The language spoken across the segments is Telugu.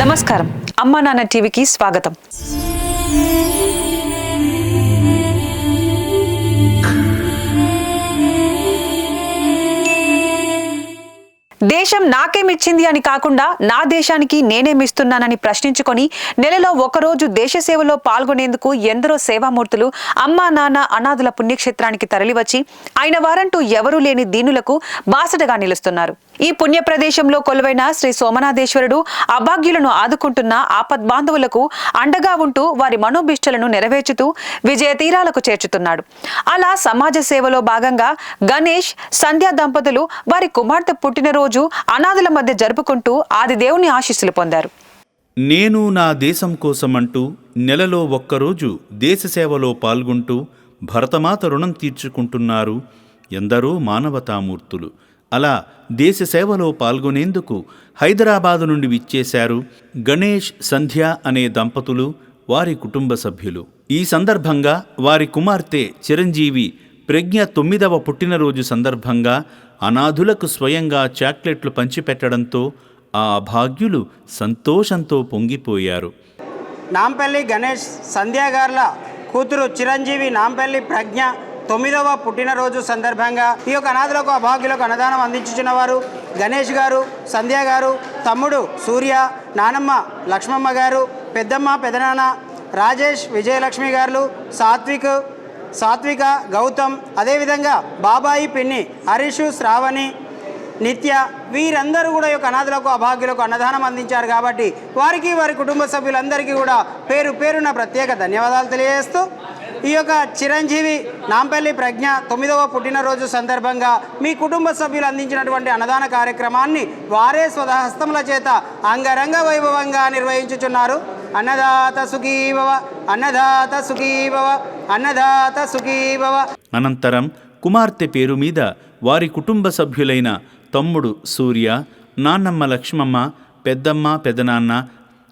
నమస్కారం. అమ్మా నాన్న టీవీకి స్వాగతం. దేశం నాకేమిచ్చింది అని కాకుండా నా దేశానికి నేనేమిస్తున్నానని ప్రశ్నించుకొని నెలలో ఒకరోజు దేశ సేవలో పాల్గొనేందుకు ఎందరో సేవామూర్తులు అమ్మా నాన్న అనాథుల పుణ్యక్షేత్రానికి తరలివచ్చి ఆయన వారంటూ ఎవరూ లేని దీనులకు బాసటగా నిలుస్తున్నారు. ఈ పుణ్య ప్రదేశంలో కొలువైన శ్రీ సోమనాథేశ్వరుడు అభాగ్యులను ఆదుకుంటున్న ఆపద్బాంధవులకు అండగా ఉంటూ వారి మనోభిష్టలను నెరవేర్చుతూ విజయ తీరాలకు చేర్చుతున్నాడు. అలా సమాజ సేవలో భాగంగా గణేష్ సంధ్యా దంపతులు వారి కుమార్తె పుట్టినరోజు అనాథుల మధ్య జరుపుకుంటూ ఆదిదేవుని ఆశీస్సులు పొందారు. నేను నా దేశం కోసమంటూ నెలలో ఒక్కరోజు దేశ సేవలో పాల్గొంటూ భరతమాత రుణం తీర్చుకుంటున్నారు ఎందరో మానవతామూర్తులు. అలా దేశ సేవలో పాల్గొనేందుకు హైదరాబాదు నుండి విచ్చేశారు గణేష్ సంధ్య అనే దంపతులు వారి కుటుంబ సభ్యులు. ఈ సందర్భంగా వారి కుమార్తె చిరంజీవి ప్రజ్ఞ తొమ్మిదవ పుట్టినరోజు సందర్భంగా అనాథులకు స్వయంగా చాక్లెట్లు పంచిపెట్టడంతో ఆ అభాగ్యులు సంతోషంతో పొంగిపోయారు. నాంపల్లి గణేష్ సంధ్యాగార్ల కూతురు చిరంజీవి నాంపల్లి ప్రజ్ఞ తొమ్మిదవ పుట్టినరోజు సందర్భంగా ఈ యొక్క అనాథులకు అభాగ్యులకు అన్నదానం అందించుచున్న వారు గణేష్ గారు సంధ్య గారు తమ్ముడు సూర్య నానమ్మ లక్ష్మమ్మ గారు పెద్దమ్మ పెదనాన్న రాజేష్ విజయలక్ష్మి గారు సాత్విక్ సాత్విక గౌతమ్ అదేవిధంగా బాబాయి పిన్ని హరీషు శ్రావణి నిత్య వీరందరూ కూడా యొక్క అనాథులకు అభాగ్యులకు అన్నదానం అందించారు కాబట్టి వారికి వారి కుటుంబ సభ్యులందరికీ కూడా పేరు పేరున ప్రత్యేక ధన్యవాదాలు తెలియజేస్తూ ఈ యొక్క చిరంజీవి నాంపల్లి ప్రజ్ఞ తొమ్మిదవ పుట్టినరోజు సందర్భంగా మీ కుటుంబ సభ్యులు అందించినటువంటి అన్నదాన కార్యక్రమాన్ని వారే స్వదహస్తముల చేత అంగరంగ వైభవంగా నిర్వహించుచున్నారు. అన్నదాత సుఖీభవ అన్నదాత సుఖీభవ అన్నదాత సుఖీభవ. అనంతరం కుమార్తె పేరు మీద వారి కుటుంబ సభ్యులైన తమ్ముడు సూర్య నాన్నమ్మ లక్ష్మమ్మ పెద్దమ్మ పెదనాన్న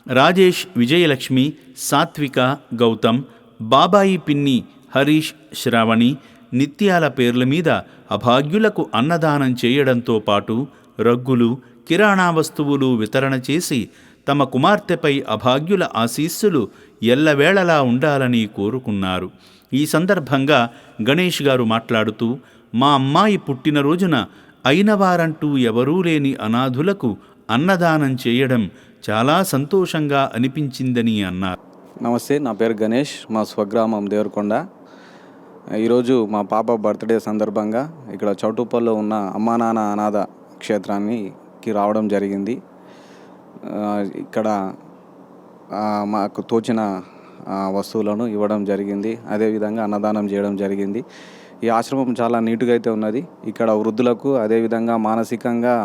రాజేష్ విజయలక్ష్మి సాత్విక గౌతమ్ బాబాయి పిన్ని హరీష్ శ్రావణి నిత్యాల పేర్ల మీద అభాగ్యులకు అన్నదానం చేయడంతో పాటు రగ్గులు కిరాణా వస్తువులు వితరణ చేసి తమ కుమార్తెపై అభాగ్యుల ఆశీస్సులు ఎల్లవేళలా ఉండాలని కోరుకున్నారు. ఈ సందర్భంగా గణేష్ గారు మాట్లాడుతూ మా అమ్మాయి పుట్టినరోజున అయినవారంటూ ఎవరూ లేని అనాథులకు అన్నదానం చేయడం చాలా సంతోషంగా అనిపించిందని అన్నారు. నమస్తే నా పేరు గణేష్ మా స్వగ్రామం దేవరకొండ. ఈరోజు మా పాప బర్త్డే సందర్భంగా ఇక్కడ చౌటుప్పల్లో ఉన్న అమ్మా నాన్న అనాథ క్షేత్రానికి రావడం జరిగింది. ఇక్కడ మాకు తోచిన వస్తువులను ఇవ్వడం జరిగింది. అదేవిధంగా అన్నదానం చేయడం జరిగింది. ఈ ఆశ్రమం చాలా నీట్గా అయితే ఉన్నది. ఇక్కడ వృద్ధులకు అదేవిధంగా మానసికంగా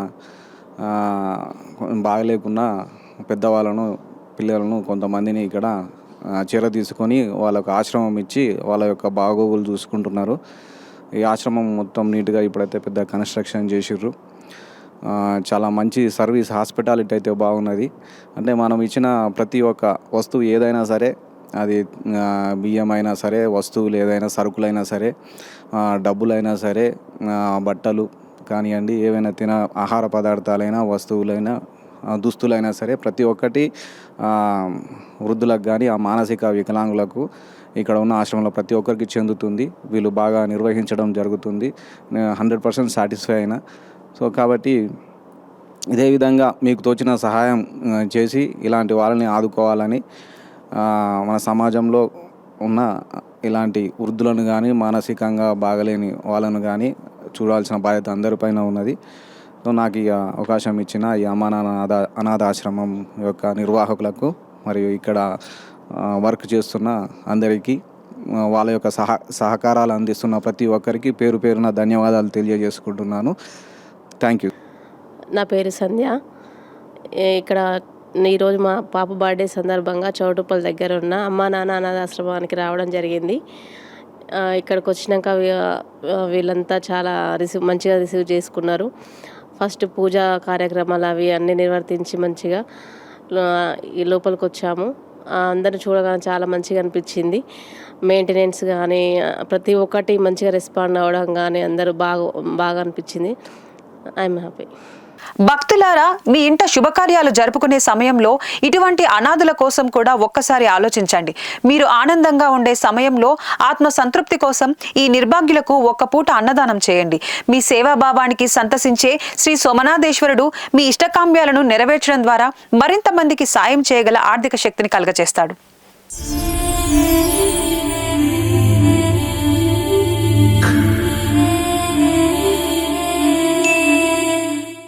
బాగలేకున్న పెద్దవాళ్ళను పిల్లలను కొంతమందిని ఇక్కడ చీర తీసుకొని వాళ్ళకు ఆశ్రమం ఇచ్చి వాళ్ళ యొక్క బాగోగులు చూసుకుంటున్నారు. ఈ ఆశ్రమం మొత్తం నీట్గా ఇప్పుడైతే పెద్ద కన్స్ట్రక్షన్ చేసిర్రు. చాలా మంచి సర్వీస్ హాస్పిటాలిటీ అయితే బాగున్నది. అంటే మనం ఇచ్చిన ప్రతి ఒక్క వస్తువు ఏదైనా సరే అది బియ్యం అయినా సరే వస్తువులు ఏదైనా సరుకులైనా సరే డబ్బులైనా సరే బట్టలు కానివ్వండి ఏవైనా తిన ఆహార పదార్థాలైనా వస్తువులైనా దుస్తులైనా సరే ప్రతి ఒక్కటి వృద్ధులకు కానీ ఆ మానసిక వికలాంగులకు ఇక్కడ ఉన్న ఆశ్రమంలో ప్రతి ఒక్కరికి చెందుతుంది. వీళ్ళు బాగా నిర్వహించడం జరుగుతుంది. హండ్రెడ్ పర్సెంట్ సాటిస్ఫై అయినా. సో కాబట్టి ఇదే విధంగా మీకు తోచిన సహాయం చేసి ఇలాంటి వాళ్ళని ఆదుకోవాలని మన సమాజంలో ఉన్న ఇలాంటి వృద్ధులను కానీ మానసికంగా బాగలేని వాళ్ళను కానీ చూడాల్సిన బాధ్యత అందరిపైన ఉన్నది. నాకు ఈ అవకాశం ఇచ్చిన ఈ అమ్మాన అనాథ అనాథాశ్రమం యొక్క నిర్వాహకులకు మరియు ఇక్కడ వర్క్ చేస్తున్న అందరికీ వాళ్ళ యొక్క సహ సహకారాలు అందిస్తున్న ప్రతి ఒక్కరికి పేరు పేరున ధన్యవాదాలు తెలియజేసుకుంటున్నాను. థ్యాంక్ యూ నా పేరు సంధ్య. ఇక్కడ ఈరోజు మా పాప బర్త్డే సందర్భంగా చౌటుపల్లి దగ్గర ఉన్న అమ్మా నాన్న అనాథాశ్రమానికి రావడం జరిగింది. ఇక్కడికి వచ్చినాక వీళ్ళంతా చాలా రిసీవ్ మంచిగా రిసీవ్ చేసుకున్నారు. ఫస్ట్ పూజా కార్యక్రమాలు అవి అన్నీ నిర్వర్తించి మంచిగా ఈ లోపలికి వచ్చాము. అందరిని చూడగానే చాలా మంచిగా అనిపించింది. మెయింటెనెన్స్ కానీ ప్రతి ఒక్కటి మంచిగా రెస్పాండ్ అవ్వడం కానీ అందరూ బాగా బాగా అనిపించింది. ఐఎమ్ హ్యాపీ భక్తులారా మీ ఇంట శుభకార్యాలు జరుపుకునే సమయంలో ఇటువంటి అనాథుల కోసం కూడా ఒక్కసారి ఆలోచించండి. మీరు ఆనందంగా ఉండే సమయంలో ఆత్మ సంతృప్తి కోసం ఈ నిర్భాగ్యులకు ఒక్క పూట అన్నదానం చేయండి. మీ సేవాభావానికి సంతసించే శ్రీ సోమనాథేశ్వరుడు మీ ఇష్టకామ్యాలను నెరవేర్చడం ద్వారా మరింత మందికి సాయం చేయగల ఆర్థిక శక్తిని కలగచేస్తాడు